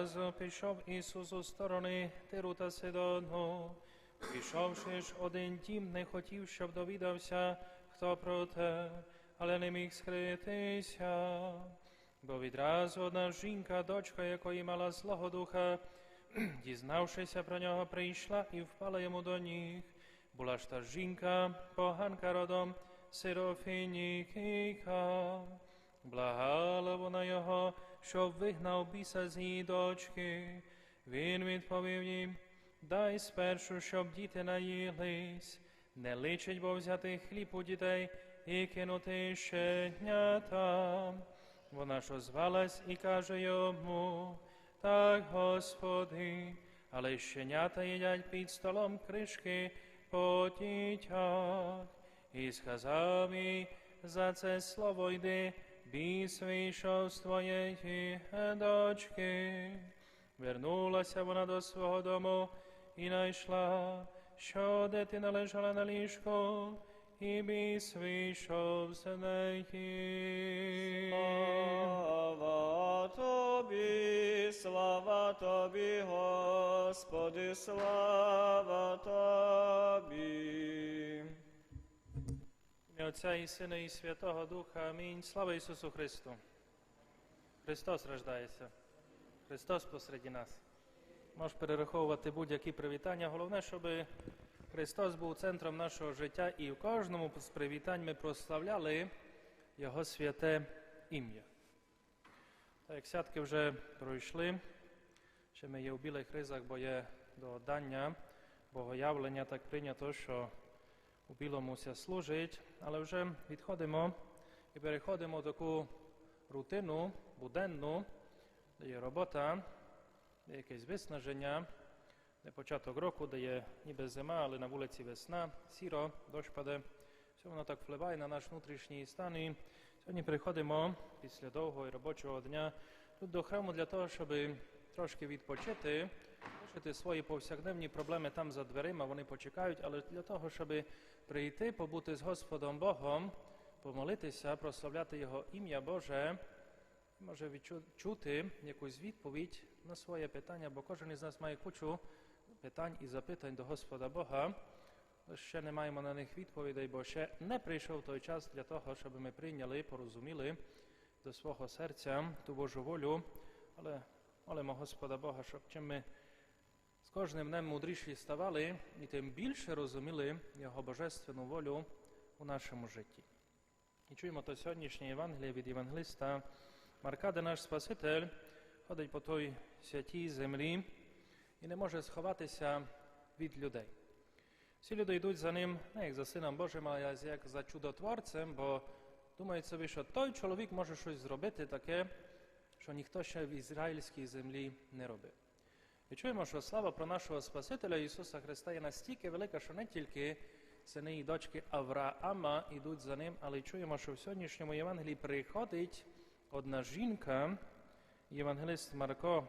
відразу пішов Ісус у сторони Тиру та Сидону. Пішовши ж один тім, не хотів, щоб довідався, хто про те, але не міг скритися. Бо відразу одна жінка, дочка якої мала злого духа, дізнавшися про нього, прийшла і впала йому до ніг. Була ж та жінка, поганка родом, сирофінікійка. Благала вона його, щоб вигнав біса з її дочки. Він відповів їм, дай спершу, щоб діти наїлись. Не личить, бо взяти хліб у дітей і кинути щенята. Вона ж озвалась і каже йому, так, Господи, але щенята їдять під столом кришки по дітях. І сказав їй, за це слово йди, біс вийшов з твоєї дочки. Вернулася вона до свого дому і знайшла, що дитина лежала на ліжку, і біс вийшов з неї. Слава тобі, слава тобі, Господи, слава тобі. Отця і Сина і Святого Духа. Амінь. Слава Ісусу Христу. Христос рождається. Христос посереді нас. Можеш перераховувати будь-які привітання. Головне, щоб Христос був центром нашого життя і в кожному з привітань ми прославляли Його святе ім'я. Так як сятки вже пройшли, ще ми є у білих ризах, бо є до дання богоявлення, так прийнято, що у білому ся служить, але вже відходимо і переходимо в таку рутину буденну, де є робота, де якесь виснаження, де початок року, де є ніби зима, але на вулиці весна, сіро, дощ паде. Все воно так впливає на наш внутрішній стан. І сьогодні приходимо після довгого і робочого дня тут до храму для того, щоб трошки відпочити, лишити свої повсякденні проблеми там за дверима, вони почекають, але для того, щоб прийти, побути з Господом Богом, помолитися, прославляти Його ім'я Боже, може відчути якусь відповідь на своє питання, бо кожен із нас має кучу питань і запитань до Господа Бога. Ще не маємо на них відповідей, бо ще не прийшов той час для того, щоб ми прийняли, порозуміли до свого серця ту Божу волю, але молимо Господа Бога, щоб чим ми з кожним днем мудріші ставали і тим більше розуміли Його божественну волю у нашому житті. І чуємо то сьогоднішнє Євангеліє від Євангелиста Марка, де наш Спаситель ходить по той святій землі і не може сховатися від людей. Всі люди йдуть за ним не як за Сином Божим, а як за чудотворцем, бо думають собі, що той чоловік може щось зробити таке, що ніхто ще в ізраїльській землі не робив. І чуємо, що слава про нашого Спасителя Ісуса Христа є настільки велика, що не тільки сини і дочки Авраама йдуть за ним, але й чуємо, що в сьогоднішньому Євангелії приходить одна жінка, Євангелист Марко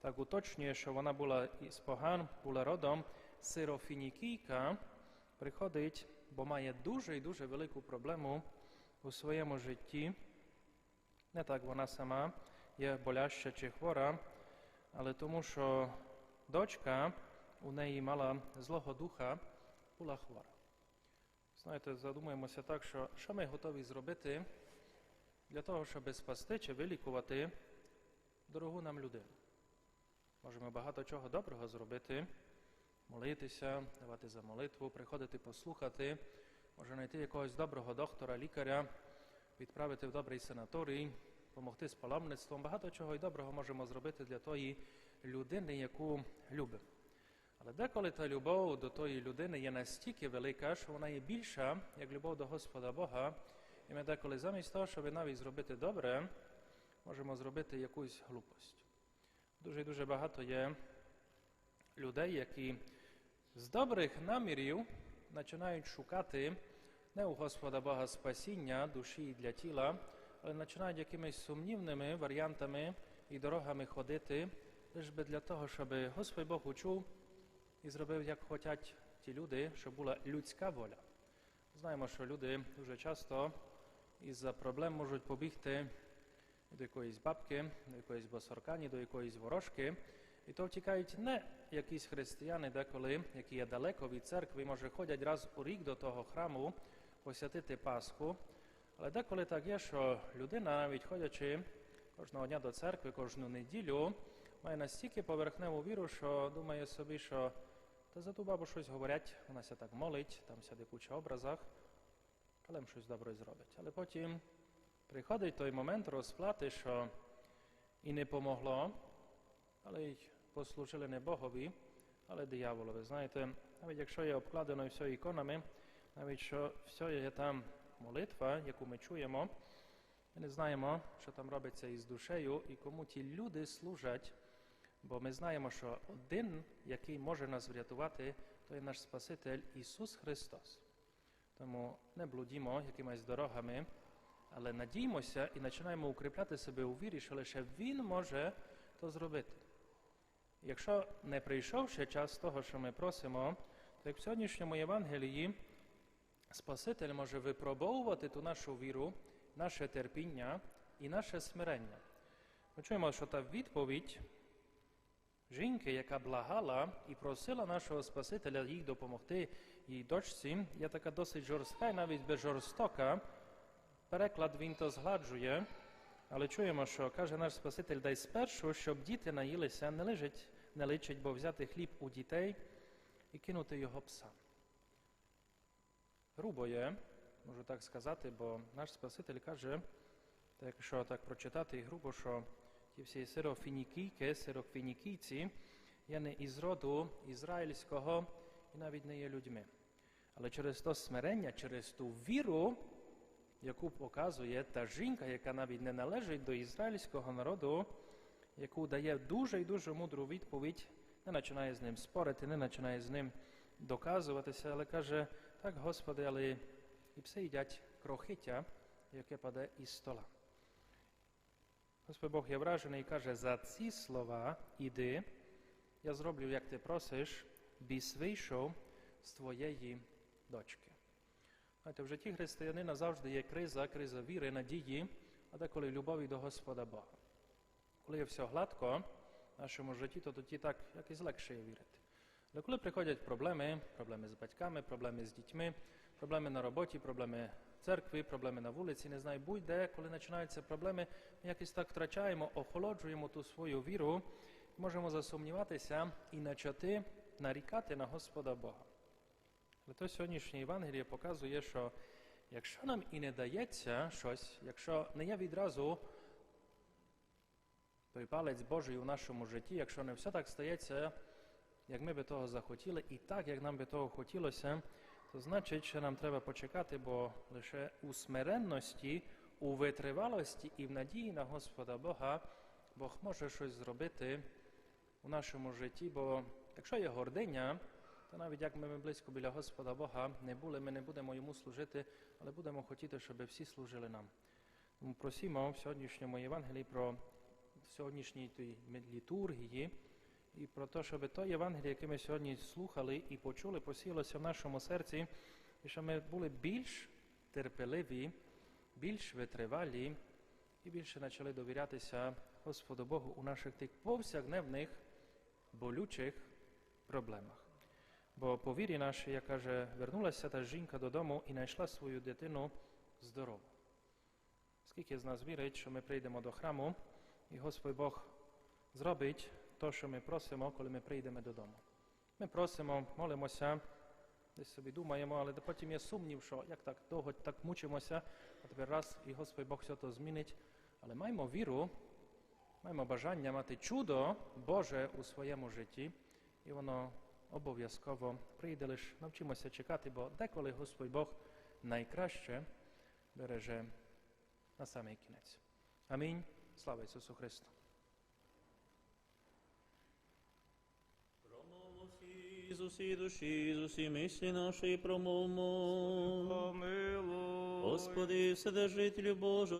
так уточнює, що вона була із поган, була родом сирофінікійка, приходить, бо має дуже і дуже велику проблему у своєму житті. Не так вона сама є боляща чи хвора, але тому, що дочка у неї мала злого духа, була хвора. Знаєте, задумаємося так, що що ми готові зробити для того, щоб спасти чи вилікувати дорогу нам людину. Можемо багато чого доброго зробити, молитися, давати за молитву, приходити послухати, може знайти якогось доброго доктора, лікаря, відправити в добрий санаторій, допомогти з паломництвом. Багато чого і доброго можемо зробити для тої людини, яку любимо. Але деколи та любов до тої людини є настільки велика, що вона є більша, як любов до Господа Бога. І ми деколи замість того, щоб навіть зробити добре, можемо зробити якусь глупость. Дуже і дуже багато є людей, які з добрих намірів починають шукати не у Господа Бога спасіння душі для тіла, починають якимись сумнівними варіантами і дорогами ходити, лише би для того, щоб Господь Бог учув і зробив, як хочуть ті люди, щоб була людська воля. Знаємо, що люди дуже часто із-за проблем можуть побігти до якоїсь бабки, до якоїсь босоркані, до якоїсь ворожки. І то втікають не якісь християни деколи, які є далеко від церкви, може ходять раз у рік до того храму посвятити Пасху. Але деколи так є, що людина, навіть ходячи кожного дня до церкви, кожну неділю, має настільки поверхневу віру, що думає собі, що та за ту бабу щось говорять, вона ся так молить, там сяде куча образах, але щось добре зробить. Але потім приходить той момент розплати, що і не помогло, але й послужили не Богові, але дияволові. Знаєте, навіть якщо є обкладено все іконами, навіть що все є там молитва, яку ми чуємо, ми не знаємо, що там робиться із душею і кому ті люди служать, бо ми знаємо, що один, який може нас врятувати, то є наш Спаситель Ісус Христос. Тому не блудімо якимись дорогами, але надіймося і починаємо укріпляти себе у вірі, що лише Він може то зробити. Якщо не прийшов ще час того, що ми просимо, то як в сьогоднішньому Євангелії Спаситель може випробовувати ту нашу віру, наше терпіння і наше смирення. Ми чуємо, що та відповідь жінки, яка благала і просила нашого Спасителя їй допомогти, їй дочці, є така досить жорстка і навіть безжорстока. Переклад він то згладжує, але чуємо, що каже наш Спаситель, дай спершу, щоб діти наїлися, не лежить, не личить, бо взяти хліб у дітей і кинути його псам. Грубо можу так сказати, бо наш Спаситель каже, так якщо так прочитати грубо, що ті всі сирофінікійки, сирофінікійці є не із роду ізраїльського і навіть не є людьми. Але через то смирення, через ту віру, яку показує та жінка, яка навіть не належить до ізраїльського народу, яку дає дуже і дуже мудру відповідь, не починає з ним спорити, не починає з ним доказуватися, але каже, так, Господи, але і пси їдять крохиття, яке паде із стола. Господь Бог є вражений і каже, за ці слова іди, я зроблю, як ти просиш, біс вийшов з твоєї дочки. Знаєте, в житті християнина завжди є криза, криза віри, надії, а деколи любові до Господа Бога. Коли є все гладко в нашому житті, то тоді так якось легше є вірити. Але коли приходять проблеми, проблеми з батьками, проблеми з дітьми, проблеми на роботі, проблеми в церкві, проблеми на вулиці, не знаю, будь-де, коли починаються проблеми, ми якось так втрачаємо, охолоджуємо ту свою віру, можемо засумніватися і почати нарікати на Господа Бога. Але то сьогоднішнє Євангеліє показує, що якщо нам і не дається щось, якщо не є відразу той палець Божий у нашому житті, якщо не все так стається, як ми би того захотіли, і так, як нам би того хотілося, то значить, що нам треба почекати, бо лише у смиренності, у витривалості і в надії на Господа Бога Бог може щось зробити у нашому житті, бо якщо є гординя, то навіть як ми близько біля Господа Бога не були, ми не будемо йому служити, але будемо хотіти, щоб всі служили нам. Тому просимо в сьогоднішньому Євангелії про сьогоднішній літургії і про те, щоб то Євангеліє, яке ми сьогодні слухали і почули, посілося в нашому серці, і щоб ми були більш терпеливі, більш витривалі і більше почали довірятися Господу Богу у наших тих повсякденних болючих проблемах. Бо по вірі нашій, як каже, вернулася та жінка додому і знайшла свою дитину здорову. Скільки з нас вірить, що ми прийдемо до храму, і Господь Бог зробить то, що ми просимо, коли ми прийдемо додому. Ми просимо, молимося, десь собі думаємо, але потім є сумнів, що як так довго так мучимося, а тепер раз і Господь Бог все то змінить. Але маємо віру, маємо бажання мати чудо Боже у своєму житті, і воно обов'язково прийде лише навчимося чекати, бо деколи Господь Бог найкраще береже на самий кінець. Амінь. Слава Ісусу Христу! Промовмо всі, з душі, з усі мислі нашої промовмо. Помилуй. Господи, Вседержителю Божий,